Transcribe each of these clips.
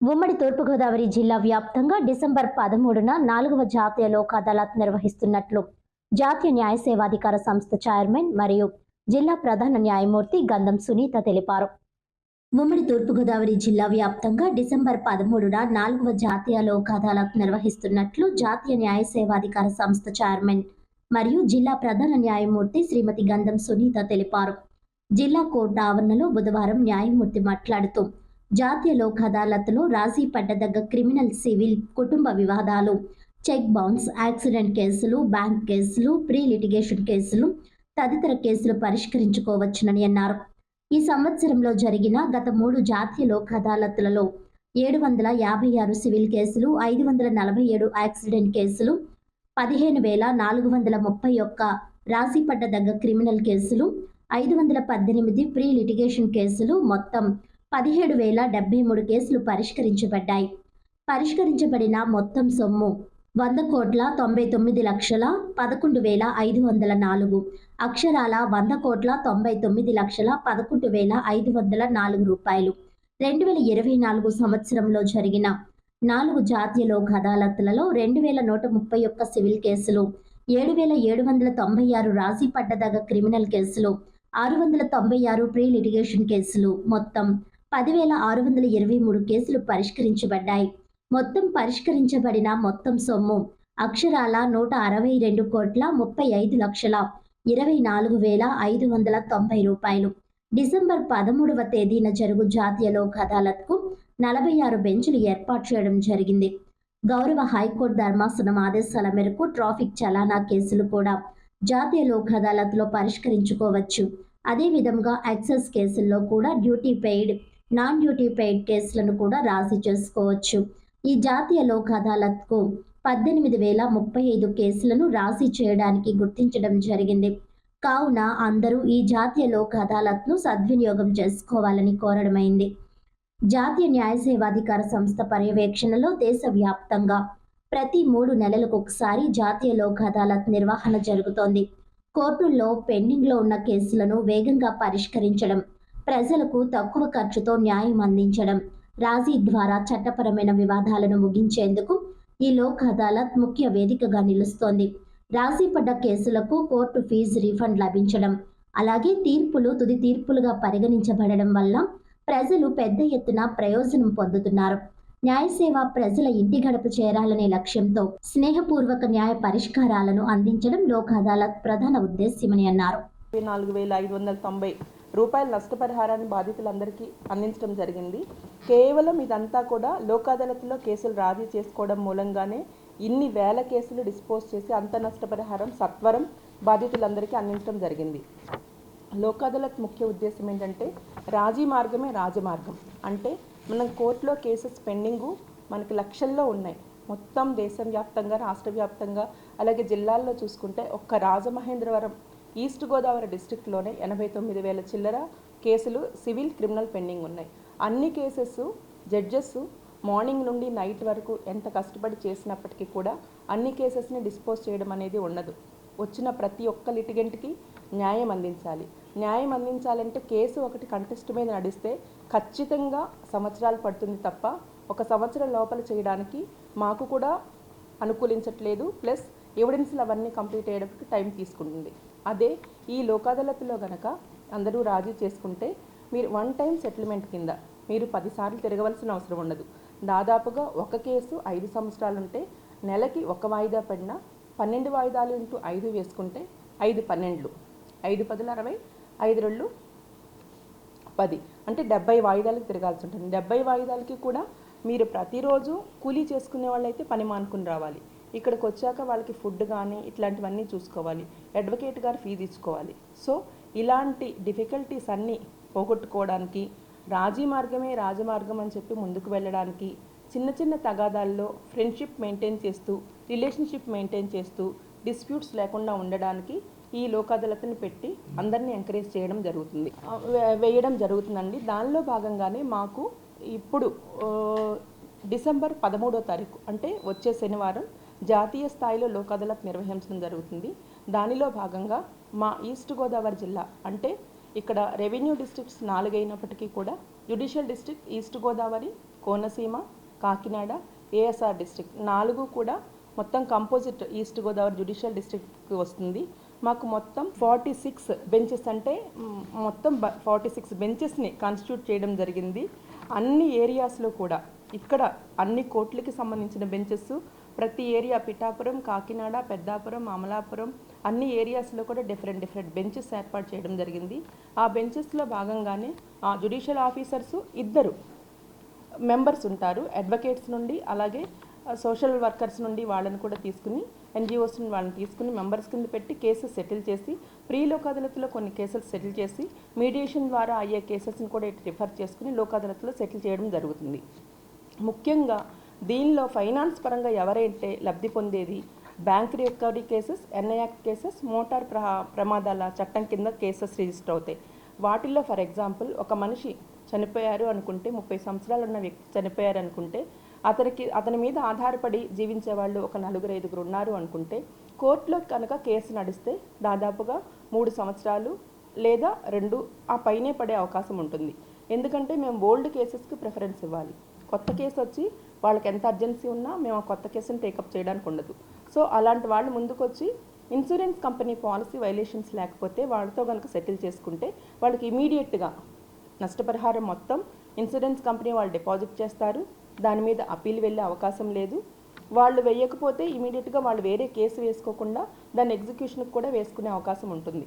ఉమ్మడి తూర్పుగోదావరి జిల్లా వ్యాప్తంగా డిసెంబర్ పదమూడున నాలుగవ జాతీయ లోక్ అదాలత్ నిర్వహిస్తున్నట్లు జాతీయ న్యాయ సేవాధికార సంస్థ చైర్మన్ మరియు జిల్లా ప్రధాన న్యాయమూర్తి గంధం సునీత తెలిపారు. ఉమ్మడి తూర్పుగోదావరి జిల్లా వ్యాప్తంగా డిసెంబర్ పదమూడున నాలుగవ జాతీయ లోక్ అదాలత్ నిర్వహిస్తున్నట్లు జాతీయ న్యాయ సేవాధికార సంస్థ చైర్మన్ మరియు జిల్లా ప్రధాన న్యాయమూర్తి శ్రీమతి గంధం సునీత తెలిపారు. జిల్లా కోర్టు ఆవరణలో బుధవారం న్యాయమూర్తి మాట్లాడుతూ జాతీయ లోక్ అదాలత్లో రాజీ పడ్డదగ్గ క్రిమినల్ సివిల్ కుటుంబ వివాదాలు చెక్ బౌన్స్ యాక్సిడెంట్ కేసులు బ్యాంక్ కేసులు ప్రీ లిటిగేషన్ కేసులు తదితర కేసులు పరిష్కరించుకోవచ్చునని అన్నారు. ఈ సంవత్సరంలో జరిగిన గత మూడు జాతీయ లోక్ అదాలత్లలో ఏడు వందల యాభై ఆరు సివిల్ కేసులు ఐదు వందల నలభై ఏడు యాక్సిడెంట్ కేసులు పదిహేను వేల నాలుగు వందల ముప్పై ఒక్క రాజీ పడ్డదగ్గ క్రిమినల్ కేసులు ఐదు వందల పద్దెనిమిది ప్రీ లిటిగేషన్ కేసులు మొత్తం పదిహేడు వేల డెబ్బై మూడు కేసులు పరిష్కరించబడ్డాయి. పరిష్కరించబడిన మొత్తం సొమ్ము వంద కోట్ల తొంభై తొమ్మిది లక్షల పదకొండు వేల ఐదు వందల నాలుగు. అక్షరాల వంద కోట్ల తొంభై తొమ్మిది లక్షల పదకొండు వేల ఐదు వందల నాలుగు రూపాయలు. రెండు వేల ఇరవై నాలుగు సంవత్సరంలో జరిగిన నాలుగు జాతీయ లోక్ అదాలత్లలో రెండు వేల నూట ముప్పై ఒక్క సివిల్ కేసులు ఏడు వేల ఏడు వందల తొంభై ఆరు రాజీ పడ్డదగ క్రిమినల్ కేసులు ఆరు వందల తొంభై ఆరు ప్రీ లిటిగేషన్ కేసులు మొత్తం పదివేల ఆరు వందల ఇరవై మూడు కేసులు పరిష్కరించబడ్డాయి. మొత్తం పరిష్కరించబడిన మొత్తం సొమ్ము అక్షరాల నూట అరవై రెండు కోట్ల ముప్పై ఐదు లక్షల ఇరవై నాలుగు వేల ఐదు వందల తొంభై రూపాయలు. డిసెంబర్ పదమూడవ తేదీన జరుగు జాతీయ లోక్ అదాలత్కు నలభై ఆరు బెంచులు ఏర్పాటు చేయడం జరిగింది. గౌరవ హైకోర్టు ధర్మాసనం ఆదేశాల మేరకు ట్రాఫిక్ చలానా కేసులు కూడా జాతీయ లోక్ అదాలత్లో పరిష్కరించుకోవచ్చు. అదేవిధంగా యాక్సెస్ కేసుల్లో కూడా duty paid non duty paid కేసులను కూడా రాజీ చేసుకోవచ్చు. ఈ జాతీయ లోక్ అదాలత్కు పద్దెనిమిది వేల ముప్పై ఐదు కేసులను రాజీ చేయడానికి గుర్తించడం జరిగింది. కావున అందరూ ఈ జాతీయ లోక్ అదాలత్ను సద్వినియోగం చేసుకోవాలని కోరడమైంది. జాతీయ న్యాయ సేవాధికార సంస్థ పర్యవేక్షణలో దేశవ్యాప్తంగా ప్రతి మూడు నెలలకు ఒకసారి జాతీయ లోక్ అదాలత్ నిర్వహణ జరుగుతోంది. కోర్టుల్లో పెండింగ్లో ఉన్న కేసులను వేగంగా పరిష్కరించడం ప్రజలకు తక్కువ ఖర్చుతో న్యాయం అందించడం రాజీ ద్వారా చట్టపరమైన వివాదాలను ముగించేందుకు ఈ లోక్ అదాలత్ ముఖ్య వేదికగా నిలుస్తోంది. రాజీ పడ్డ కేసులకు కోర్టు ఫీజు రీఫండ్ లభించడం అలాగే తీర్పులు తుది తీర్పులుగా పరిగణించబడడం వల్ల ప్రజలు పెద్ద ఎత్తున ప్రయోజనం పొందుతున్నారు. న్యాయ సేవ ప్రజల ఇంటి గడప చేరాలనే లక్ష్యంతో స్నేహపూర్వక న్యాయ పరిష్కారాలను అందించడం లోక్ అదాలత్ ప్రధాన ఉద్దేశ్యమని అన్నారు. నాలుగు వేల ఐదు వందల తొంభై రూపాయల నష్టపరిహారాన్ని బాధితులందరికీ అందించడం జరిగింది. కేవలం ఇదంతా కూడా లోక్ అదాలత్లో కేసులు రాజీ చేసుకోవడం మూలంగానే ఇన్ని వేల కేసులు డిస్పోజ్ చేసి అంత నష్టపరిహారం సత్వరం బాధితులందరికీ అందించడం జరిగింది. లోక్ అదాలత్ ముఖ్య ఉద్దేశం ఏంటంటే రాజీ మార్గమే రాజమార్గం. అంటే మనం కోర్టులో కేసెస్ పెండింగు మనకి లక్షల్లో ఉన్నాయి. మొత్తం దేశం వ్యాప్తంగా రాష్ట్ర వ్యాప్తంగా అలాగే జిల్లాల్లో చూసుకుంటే ఒక్క రాజమహేంద్రవరం ఈస్ట్ గోదావరి డిస్టిక్లోనే ఎనభై తొమ్మిది వేల చిల్లర కేసులు సివిల్ క్రిమినల్ పెండింగ్ ఉన్నాయి. అన్ని కేసెస్ జడ్జెస్ మార్నింగ్ నుండి నైట్ వరకు ఎంత కష్టపడి చేసినప్పటికీ కూడా అన్ని కేసెస్ని డిస్పోజ్ చేయడం అనేది ఉండదు. వచ్చిన ప్రతి ఒక్క లిటిగెంట్కి న్యాయం అందించాలి. న్యాయం అందించాలంటే కేసు ఒకటి కంటెస్ట్ మీద నడిస్తే ఖచ్చితంగా సంవత్సరాలు పడుతుంది తప్ప ఒక సంవత్సరం లోపల చేయడానికి మాకు కూడా అనుకూలించట్లేదు. ప్లస్ ఎవిడెన్స్లు అవన్నీ కంప్లీట్ అయ్యేటప్పటికి టైం తీసుకుంటుంది. అదే ఈ లోకాదాలత్లో గనక అందరూ రాజీ చేసుకుంటే మీరు వన్ టైం సెటిల్మెంట్ కింద మీరు పదిసార్లు తిరగవలసిన అవసరం ఉండదు. దాదాపుగా ఒక కేసు ఐదు సంవత్సరాలు ఉంటే నెలకి ఒక వాయిదా పడినా పన్నెండు వాయిదాలు ఇంటూ ఐదు వేసుకుంటే ఐదు పన్నెండులు. ఐదు పదులు అరవై ఐదు రెండు పది. అంటే డెబ్బై వాయిదాలకు తిరగాల్సి ఉంటుంది. డెబ్బై వాయిదాలకి కూడా మీరు ప్రతిరోజు కూలీ చేసుకునే వాళ్ళైతే పని మానుకుని రావాలి. ఇక్కడికి వచ్చాక వాళ్ళకి ఫుడ్ కానీ ఇట్లాంటివన్నీ చూసుకోవాలి. అడ్వకేట్ గారు ఫీజు ఇచ్చుకోవాలి సో ఇలాంటి డిఫికల్టీస్ అన్నీ పోగొట్టుకోవడానికి రాజీ మార్గమే రాజమార్గం అని చెప్పి ముందుకు వెళ్ళడానికి చిన్న చిన్న తగాదాల్లో ఫ్రెండ్షిప్ మెయింటైన్ చేస్తూ రిలేషన్షిప్ మెయింటైన్ చేస్తూ డిస్ప్యూట్స్ లేకుండా ఉండడానికి ఈ లోక్ పెట్టి అందరినీ ఎంకరేజ్ చేయడం జరుగుతుంది. వే- వేయడం జరుగుతుందండి. దానిలో భాగంగానే మాకు ఇప్పుడు డిసెంబర్ పదమూడో తారీఖు అంటే వచ్చే శనివారం జాతీయ స్థాయిలో లోక్ అదాలత్ నిర్వహించడం జరుగుతుంది. దానిలో భాగంగా మా ఈస్ట్ గోదావరి జిల్లా అంటే ఇక్కడ రెవెన్యూ డిస్ట్రిక్ట్స్ నాలుగైనప్పటికీ కూడా judicial district East Godavari Konaseema Kakinada ASR district నాలుగు కూడా మొత్తం కంపోజిట్ ఈస్ట్ గోదావరి జ్యుడిషియల్ డిస్ట్రిక్ట్కి వస్తుంది. మాకు మొత్తం ఫార్టీ సిక్స్ బెంచెస్ అంటే మొత్తం ఫార్టీ సిక్స్ బెంచెస్ని కాన్స్టిట్యూట్ చేయడం జరిగింది. అన్ని ఏరియాస్లో కూడా ఇక్కడ అన్ని కోర్టులకి సంబంధించిన బెంచెస్ ప్రతి ఏరియా పిఠాపురం కాకినాడ పెద్దాపురం అమలాపురం అన్ని ఏరియాస్లో కూడా డిఫరెంట్ డిఫరెంట్ బెంచెస్ ఏర్పాటు చేయడం జరిగింది. ఆ బెంచెస్లో భాగంగానే ఆ జుడిషియల్ ఆఫీసర్స్ ఇద్దరు మెంబర్స్ ఉంటారు. అడ్వకేట్స్ నుండి అలాగే సోషల్ వర్కర్స్ నుండి వాళ్ళని కూడా తీసుకుని ఎన్జిఓస్ నుండి వాళ్ళని తీసుకుని మెంబర్స్ కింద పెట్టి కేసెస్ సెటిల్ చేసి ప్రీ లోక్ కొన్ని కేసెస్ సెటిల్ చేసి మీడియేషన్ ద్వారా అయ్యే కేసెస్ని కూడా ఇటు రిఫర్ చేసుకుని లోక్ సెటిల్ చేయడం జరుగుతుంది. ముఖ్యంగా దీనిలో ఫైనాన్స్ పరంగా ఎవరైతే లబ్ధి పొందేది? Bank recovery cases NI cases motor ప్రమాదాల చట్టం కింద కేసెస్ రిజిస్టర్ అవుతాయి. వాటిల్లో ఫర్ ఎగ్జాంపుల్ ఒక మనిషి చనిపోయారు అనుకుంటే ముప్పై సంవత్సరాలు ఉన్న వ్యక్తి చనిపోయారు అనుకుంటే అతనికి అతని మీద ఆధారపడి జీవించే వాళ్ళు ఒక నలుగురు ఐదుగురు ఉన్నారు అనుకుంటే కోర్టులో కనుక కేసు నడిస్తే దాదాపుగా మూడు సంవత్సరాలు లేదా రెండు ఆ పైనే పడే అవకాశం ఉంటుంది. ఎందుకంటే మేము ఓల్డ్ కేసెస్కి ప్రిఫరెన్స్ ఇవ్వాలి. కొత్త కేసు వచ్చి వాళ్ళకి ఎంత అర్జెన్సీ ఉన్నా మేము ఆ కొత్త కేసుని టేకప్ చేయడానికి ఉండదు. సో అలాంటి వాళ్ళు ముందుకొచ్చి ఇన్సూరెన్స్ కంపెనీ పాలసీ వైలేషన్స్ లేకపోతే వాళ్ళతో కనుక సెటిల్ చేసుకుంటే వాళ్ళకి ఇమీడియట్గా నష్టపరిహారం మొత్తం ఇన్సూరెన్స్ కంపెనీ వాళ్ళు డిపాజిట్ చేస్తారు. దాని మీద అప్పీల్ వెళ్ళే అవకాశం లేదు. వాళ్ళు వేయకపోతే ఇమీడియట్గా వాళ్ళు వేరే కేసు వేసుకోకుండా దాన్ని ఎగ్జిక్యూషన్కి కూడా వేసుకునే అవకాశం ఉంటుంది.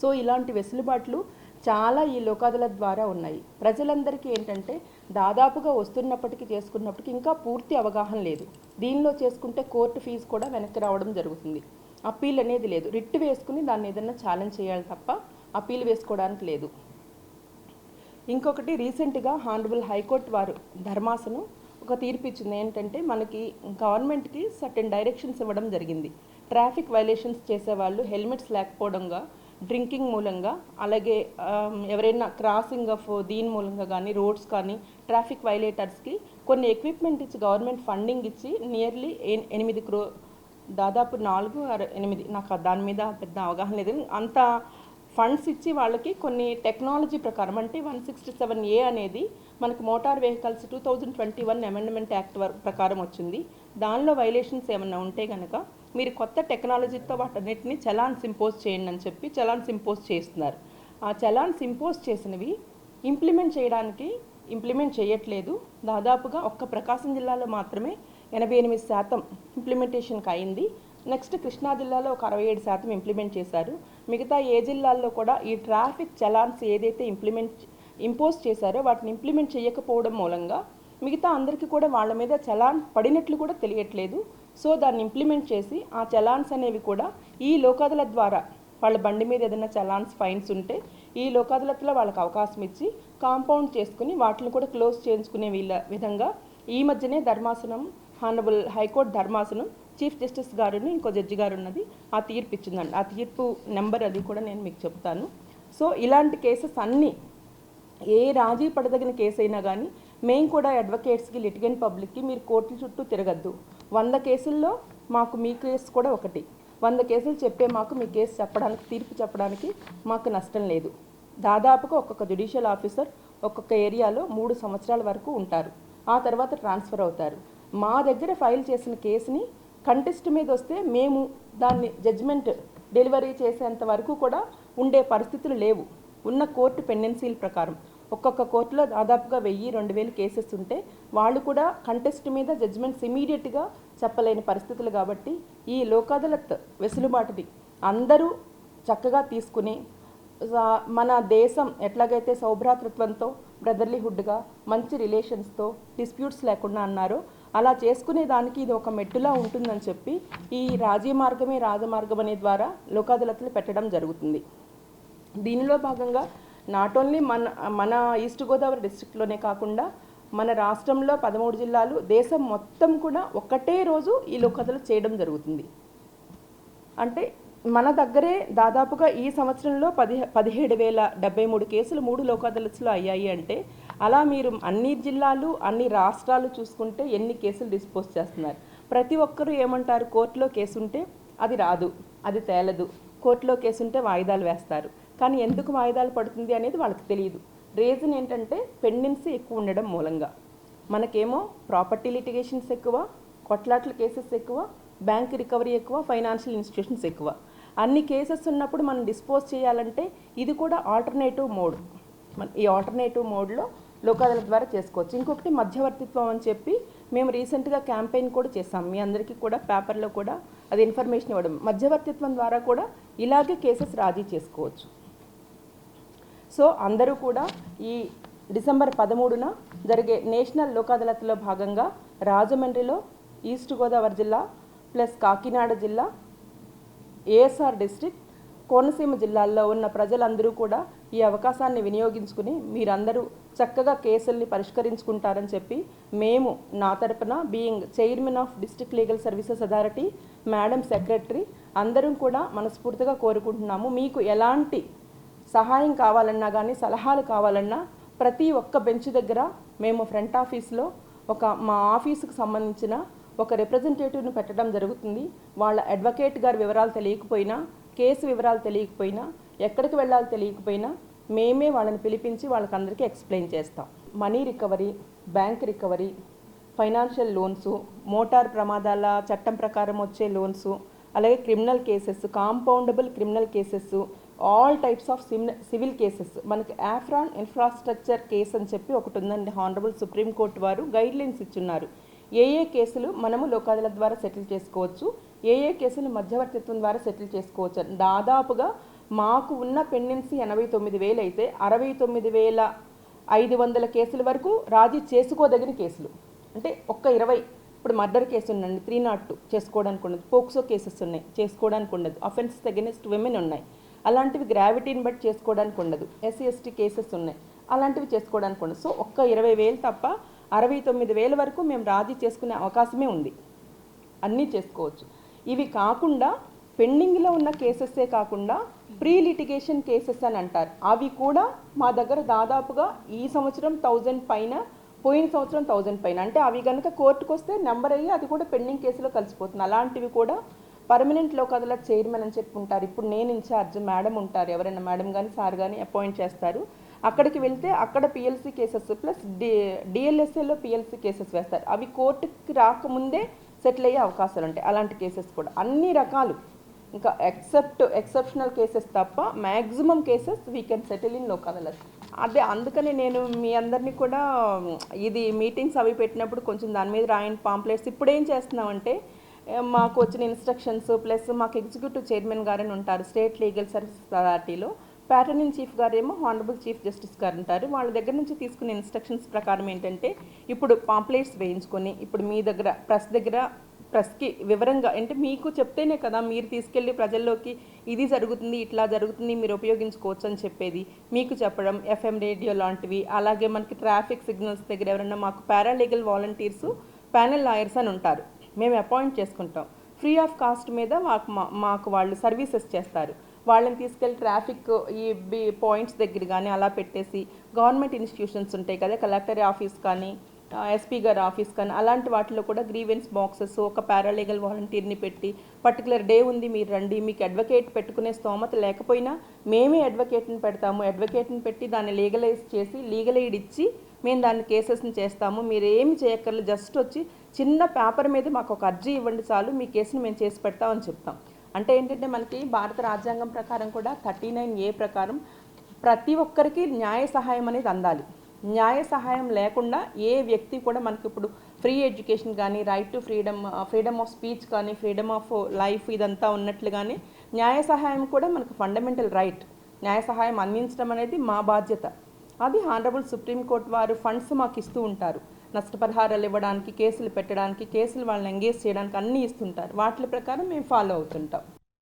సో ఇలాంటి వెసులుబాట్లు చాలా ఈ లోకాదుల ద్వారా ఉన్నాయి. ప్రజలందరికీ ఏంటంటే దాదాపుగా వస్తున్నప్పటికీ చేసుకున్నప్పటికీ ఇంకా పూర్తి అవగాహన లేదు. దీనిలో చేసుకుంటే కోర్టు ఫీజు కూడా వెనక్కి రావడం జరుగుతుంది. అప్పీల్ అనేది లేదు. రిట్ వేసుకుని దాన్ని ఏదైనా ఛాలెంజ్ చేయాలి తప్ప అప్పీల్ వేసుకోవడానికి లేదు. ఇంకొకటి రీసెంట్గా హానరబుల్ హైకోర్టు వారు ధర్మాసనం ఒక తీర్పు ఇచ్చింది. ఏంటంటే మనకి గవర్నమెంట్కి సర్టెన్ డైరెక్షన్స్ ఇవ్వడం జరిగింది. ట్రాఫిక్ వైలేషన్స్ చేసేవాళ్ళు హెల్మెట్స్ లేకపోవడంగా డ్రింకింగ్ మూలంగా అలాగే um, ఎవరైనా క్రాసింగ్ ఆఫ్ దీని మూలంగా కానీ రోడ్స్ కానీ ట్రాఫిక్ వైలేటర్స్కి కొన్ని ఎక్విప్మెంట్ ఇచ్చి గవర్నమెంట్ ఫండింగ్ ఇచ్చి నియర్లీ ఎనిమిది క్రో దాదాపు నాలుగు ఎనిమిది నాకు దాని మీద పెద్ద అవగాహన లేదు. అంత ఫండ్స్ ఇచ్చి వాళ్ళకి కొన్ని టెక్నాలజీ ప్రకారం అంటే వన్ సిక్స్టీ సెవెన్ ఏ అనేది మనకు motor vehicles two thousand twenty one amendment act ప్రకారం వచ్చింది. దానిలో వైలేషన్స్ ఏమైనా ఉంటే కనుక మీరు కొత్త టెక్నాలజీతో వాటన్నిటిని చలాన్స్ ఇంపోజ్ చేయండి అని చెప్పి చలాన్స్ ఇంపోజ్ చేస్తున్నారు. ఆ చలాన్స్ ఇంపోజ్ చేసినవి ఇంప్లిమెంట్ చేయడానికి ఇంప్లిమెంట్ చేయట్లేదు. దాదాపుగా ఒక్క ప్రకాశం జిల్లాలో మాత్రమే ఎనభై ఎనిమిది శాతం ఇంప్లిమెంటేషన్కి అయింది. నెక్స్ట్ కృష్ణా జిల్లాలో ఒక అరవై ఏడు శాతం ఇంప్లిమెంట్ చేశారు. మిగతా ఏ జిల్లాల్లో కూడా ఈ ట్రాఫిక్ చలాన్స్ ఏదైతే ఇంప్లిమెంట్ ఇంపోజ్ చేశారో వాటిని ఇంప్లిమెంట్ చేయకపోవడం మూలంగా మిగతా అందరికీ కూడా వాళ్ళ మీద చలాన్ పడినట్లు కూడా తెలియట్లేదు. సో దాన్ని ఇంప్లిమెంట్ చేసి ఆ చలాన్స్ అనేవి కూడా ఈ లోకాదుల ద్వారా వాళ్ళ బండి మీద ఏదైనా చలాన్స్ ఫైన్స్ ఉంటే ఈ లోకాదులతలో వాళ్ళకి అవకాశం ఇచ్చి కాంపౌండ్ చేసుకుని వాటిని కూడా క్లోజ్ చేయించుకునే వీళ్ళ విధంగా ఈ మధ్యనే ధర్మాసనం హానబుల్ హైకోర్టు ధర్మాసనం చీఫ్ జస్టిస్ గారుని ఇంకో జడ్జి గారు ఉన్నది. ఆ తీర్పు ఇచ్చిందండి. ఆ తీర్పు నెంబర్ అది కూడా నేను మీకు చెప్తాను సో ఇలాంటి కేసెస్ అన్నీ ఏ రాజీ పడదగిన కేసు అయినా కానీ మేము కూడా అడ్వకేట్స్కి లిటిగెంట్ పబ్లిక్కి మీరు కోర్టుల చుట్టూ తిరగద్దు. వంద కేసుల్లో మాకు మీ కేసు కూడా ఒకటి. వంద కేసులు చెప్పే మాకు మీ కేసు చెప్పడానికి తీర్పు చెప్పడానికి మాకు నష్టం లేదు. దాదాపుగా ఒక్కొక్క జ్యుడిషియల్ ఆఫీసర్ ఒక్కొక్క ఏరియాలో మూడు సంవత్సరాల వరకు ఉంటారు. ఆ తర్వాత ట్రాన్స్ఫర్ అవుతారు. మా దగ్గర ఫైల్ చేసిన కేసుని కంటెస్ట్ మీద వస్తే మేము దాన్ని జడ్జిమెంట్ డెలివరీ చేసేంత వరకు కూడా ఉండే పరిస్థితులు లేవు. ఉన్న కోర్టు పెండెన్సీల ప్రకారం. ఒక్కొక్క కోర్టులో దాదాపుగా వెయ్యి రెండు వేలు కేసెస్ ఉంటే వాళ్ళు కూడా కంటెస్ట్ మీద జడ్జిమెంట్స్ ఇమీడియట్గా చెప్పలేని పరిస్థితులు కాబట్టి ఈ లోకాదలత్ వెసులుబాటుని అందరూ చక్కగా తీసుకుని మన దేశం ఎట్లాగైతే సౌభ్రాతృత్వంతో బ్రదర్లీహుడ్గా మంచి రిలేషన్స్తో డిస్ప్యూట్స్ లేకుండా అన్నారో అలా చేసుకునే దానికి ఇది ఒక మెట్టులా ఉంటుందని చెప్పి ఈ రాజీ మార్గమే రాజమార్గం అనే ద్వారా లోకాదాలత్లు పెట్టడం జరుగుతుంది. దీనిలో భాగంగా నాట్ ఓన్లీ మన మన ఈస్ట్ గోదావరి డిస్టిక్లోనే కాకుండా మన రాష్ట్రంలో పదమూడు జిల్లాలు దేశం మొత్తం కూడా ఒకటే రోజు ఈ లోకథలు చేయడం జరుగుతుంది. అంటే మన దగ్గరే దాదాపుగా ఈ సంవత్సరంలో పది పదిహేడు వేల డెబ్బై మూడు కేసులు మూడు లోకాదలస్లో అయ్యాయి అంటే అలా మీరు అన్ని జిల్లాలు అన్ని రాష్ట్రాలు చూసుకుంటే ఎన్ని కేసులు డిస్పోజ్ చేస్తున్నారు? ప్రతి ఒక్కరూ ఏమంటారు? కోర్టులో కేసు ఉంటే అది రాదు అది తేలదు. కోర్టులో కేసు ఉంటే వాయిదాలు వేస్తారు. కానీ ఎందుకు వాయిదాలు పడుతుంది అనేది వాళ్ళకి తెలియదు రీజన్ ఏంటంటే పెండెన్సీ ఎక్కువ ఉండడం మూలంగా. మనకేమో ప్రాపర్టీ లిటిగేషన్స్ ఎక్కువ కొట్లాట్ల కేసెస్ ఎక్కువ బ్యాంక్ రికవరీ ఎక్కువ ఫైనాన్షియల్ ఇన్స్టిట్యూషన్స్ ఎక్కువ. అన్ని కేసెస్ ఉన్నప్పుడు మనం డిస్పోజ్ చేయాలంటే ఇది కూడా ఆల్టర్నేటివ్ మోడ్. మన ఈ ఆల్టర్నేటివ్ మోడ్లో లోకాదాల ద్వారా చేసుకోవచ్చు. ఇంకొకటి మధ్యవర్తిత్వం అని చెప్పి మేము రీసెంట్గా క్యాంపెయిన్ కూడా చేసాం మీ అందరికీ కూడా పేపర్లో కూడా అది ఇన్ఫర్మేషన్ ఇవ్వడం. మధ్యవర్తిత్వం ద్వారా కూడా ఇలాగే కేసెస్ రాజీ చేసుకోవచ్చు. సో అందరూ కూడా ఈ డిసెంబర్ పదమూడున జరిగే నేషనల్ లోక్ అదాలత్లో భాగంగా రాజమండ్రిలో ఈస్ట్ గోదావరి జిల్లా ప్లస్ కాకినాడ జిల్లా ఏఎస్ఆర్ డిస్టిక్ కోనసీమ జిల్లాల్లో ఉన్న ప్రజలందరూ కూడా ఈ అవకాశాన్ని వినియోగించుకుని మీరందరూ చక్కగా కేసుల్ని పరిష్కరించుకుంటారని చెప్పి మేము నా తరపున being chairman of district legal services authority madam secretary అందరం కూడా మనస్ఫూర్తిగా కోరుకుంటున్నాము. మీకు ఎలాంటి సహాయం కావాలన్నా కానీ సలహాలు కావాలన్నా ప్రతి ఒక్క బెంచ్ దగ్గర మేము ఫ్రంట్ ఆఫీస్లో ఒక మా ఆఫీసుకు సంబంధించిన ఒక రిప్రజెంటేటివ్ను పెట్టడం జరుగుతుంది. వాళ్ళ అడ్వకేట్ గారి వివరాలు తెలియకపోయినా కేసు వివరాలు తెలియకపోయినా ఎక్కడికి వెళ్ళాలో తెలియకపోయినా మేమే వాళ్ళని పిలిపించి వాళ్ళకందరికీ ఎక్స్ప్లెయిన్ చేస్తాం. Money recovery bank recovery financial loans motor ప్రమాదాల చట్టం ప్రకారం వచ్చే లోన్స్ అలాగే criminal cases compoundable criminal cases all types of civil cases మనకి ఆఫ్రాన్ ఇన్ఫ్రాస్ట్రక్చర్ కేసు అని చెప్పి ఒకటి ఉందండి. హానరబుల్ సుప్రీంకోర్టు వారు గైడ్ లైన్స్ ఇచ్చున్నారు. ఏ ఏ కేసులు మనము లోకాదాల ద్వారా సెటిల్ చేసుకోవచ్చు. ఏ ఏ కేసులు మధ్యవర్తిత్వం ద్వారా సెటిల్ చేసుకోవచ్చు. దాదాపుగా మాకు ఉన్న పెండెన్సీ ఎనభై తొమ్మిది వేలు అయితే అరవై తొమ్మిది వేల ఐదు వందల కేసుల వరకు రాజీ చేసుకోదగిన కేసులు. అంటే ఒక్క ఇరవై. ఇప్పుడు మర్డర్ కేసు ఉందండి. త్రీ నాట్ టూ చేసుకోవడానికి ఉండదు. పోక్సో కేసెస్ ఉన్నాయి. చేసుకోవడానికి ఉండదు. అఫెన్సెస్ అగెనిస్ట్ విమెన్ ఉన్నాయి. అలాంటివి గ్రావిటీని బట్టి చేసుకోవడానికి ఉండదు. ఎస్సీ ఎస్టీ కేసెస్ ఉన్నాయి. అలాంటివి చేసుకోవడానికి ఉండదు. సో ఒక్క ఇరవై వేలు తప్ప అరవై తొమ్మిది వేల వరకు మేము రాజీ చేసుకునే అవకాశమే ఉంది. అన్నీ చేసుకోవచ్చు. ఇవి కాకుండా పెండింగ్లో ఉన్న కేసెస్సే కాకుండా ప్రీ లిటిగేషన్ కేసెస్ అని అంటారు. అవి కూడా మా దగ్గర దాదాపుగా ఈ సంవత్సరం థౌజండ్ పైన పోయిన సంవత్సరం థౌజండ్ పైన. అంటే అవి కనుక కోర్టుకు వస్తే నెంబర్ అయ్యి అది కూడా పెండింగ్ కేసులో కలిసిపోతుంది. అలాంటివి కూడా పర్మనెంట్ లోక్ చైర్మన్ అని చెప్పి ఉంటారు. ఇప్పుడు నేను ఇన్ఛార్జ్ మేడం ఉంటారు. ఎవరైనా మేడం కానీ సార్ కానీ అపాయింట్ చేస్తారు. అక్కడికి వెళ్తే అక్కడ పిఎల్సీ కేసెస్ ప్లస్ డి డిఎల్ఎస్ఏలో పిఎల్సీ కేసెస్ వేస్తారు. అవి కోర్టుకి రాకముందే సెటిల్ అయ్యే అవకాశాలు ఉంటాయి. అలాంటి కేసెస్ కూడా. అన్ని రకాలు. ఇంకా ఎక్సెప్ట్ ఎక్సెప్షనల్ కేసెస్ తప్ప maximum cases we can settle ఇన్లో అదాలత్ అదే అందుకని నేను మీ అందరినీ కూడా ఇది మీటింగ్స్ అవి పెట్టినప్పుడు కొంచెం దాని మీద రాయని పాంప్లెట్స్ ఇప్పుడు ఏం చేస్తున్నామంటే అంటే మాకు వచ్చిన ఇన్స్ట్రక్షన్స్ ప్లస్ మాకు ఎగ్జిక్యూటివ్ చైర్మన్ గారని ఉంటారు స్టేట్ లీగల్ సర్వీస్ అథారిటీలో ప్యాటర్నింగ్ చీఫ్ గారు ఏమో హానరబుల్ చీఫ్ జస్టిస్ గారు ఉంటారు వాళ్ళ దగ్గర నుంచి తీసుకునే ఇన్స్ట్రక్షన్స్ ప్రకారం ఏంటంటే ఇప్పుడు పాంప్లెట్స్ వేయించుకొని ఇప్పుడు మీ దగ్గర ప్రెస్ దగ్గర ప్రెస్కి వివరంగా అంటే మీకు చెప్తేనే కదా మీరు తీసుకెళ్ళి ప్రజల్లోకి ఇది జరుగుతుంది ఇట్లా జరుగుతుంది మీరు ఉపయోగించుకోవచ్చు అని చెప్పేది. మీకు చెప్పడం ఎఫ్ఎం రేడియో లాంటివి అలాగే మనకి ట్రాఫిక్ సిగ్నల్స్ దగ్గర ఎవరైనా మాకు పారాలీగల్ వాలంటీర్స్ ప్యానెల్ లాయర్స్ అని ఉంటారు. మేము అపాయింట్ చేసుకుంటాం. ఫ్రీ ఆఫ్ కాస్ట్ మీద మాకు మా- మాకు వాళ్ళు సర్వీసెస్ చేస్తారు. వాళ్ళని తీసుకెళ్ళి ట్రాఫిక్ ఈ బి పాయింట్స్ దగ్గర కానీ అలా పెట్టేసి గవర్నమెంట్ ఇన్స్టిట్యూషన్స్ ఉంటాయి కదా కలెక్టర్ ఆఫీస్ కానీ ఎస్పీ గారి ఆఫీస్ కానీ అలాంటి వాటిలో కూడా గ్రీవెన్స్ బాక్సెస్ ఒక పారాలీగల్ వాలంటీర్ని పెట్టి పర్టికులర్ డే ఉంది మీరు రండి మీకు అడ్వకేట్ పెట్టుకునే స్తోమత లేకపోయినా మేమే అడ్వకేట్ని పెడతాము. అడ్వకేట్ని పెట్టి దాన్ని లీగలైజ్ చేసి లీగల్ ఎయిడ్ ఇచ్చి మేము దాన్ని కేసెస్ని చేస్తాము. మీరు ఏమి చేయక్కర్లేదు. జస్ట్ వచ్చి చిన్న పేపర్ మీద మాకు ఒక అర్జీ ఇవ్వండి చాలు. మీ కేసుని మేము చేసి పెడతామని చెప్తాం. అంటే ఏంటంటే మనకి భారత రాజ్యాంగం ప్రకారం కూడా థర్టీ నైన్ ఏ ప్రకారం ప్రతి ఒక్కరికి న్యాయ సహాయం అనేది అందాలి. న్యాయ సహాయం లేకుండా ఏ వ్యక్తి కూడా మనకి ఇప్పుడు ఫ్రీ ఎడ్యుకేషన్ కానీ right to freedom freedom of speech కానీ ఫ్రీడమ్ ఆఫ్ లైఫ్ ఇదంతా ఉన్నట్లు కానీ న్యాయ సహాయం కూడా మనకు ఫండమెంటల్ రైట్. న్యాయ సహాయం అందించడం అనేది మా బాధ్యత. అది హానరబుల్ సుప్రీంకోర్టు వారు ఫండ్స్ మాకు ఇస్తూ ఉంటారు. నష్టపరిహారాలు ఇవ్వడానికి కేసులు పెట్టడానికి కేసులు వాళ్ళని ఎంగేజ్ చేయడానికి అన్నీ ఇస్తుంటారు. వాటి ప్రకారం మేము ఫాలో అవుతుంటాం.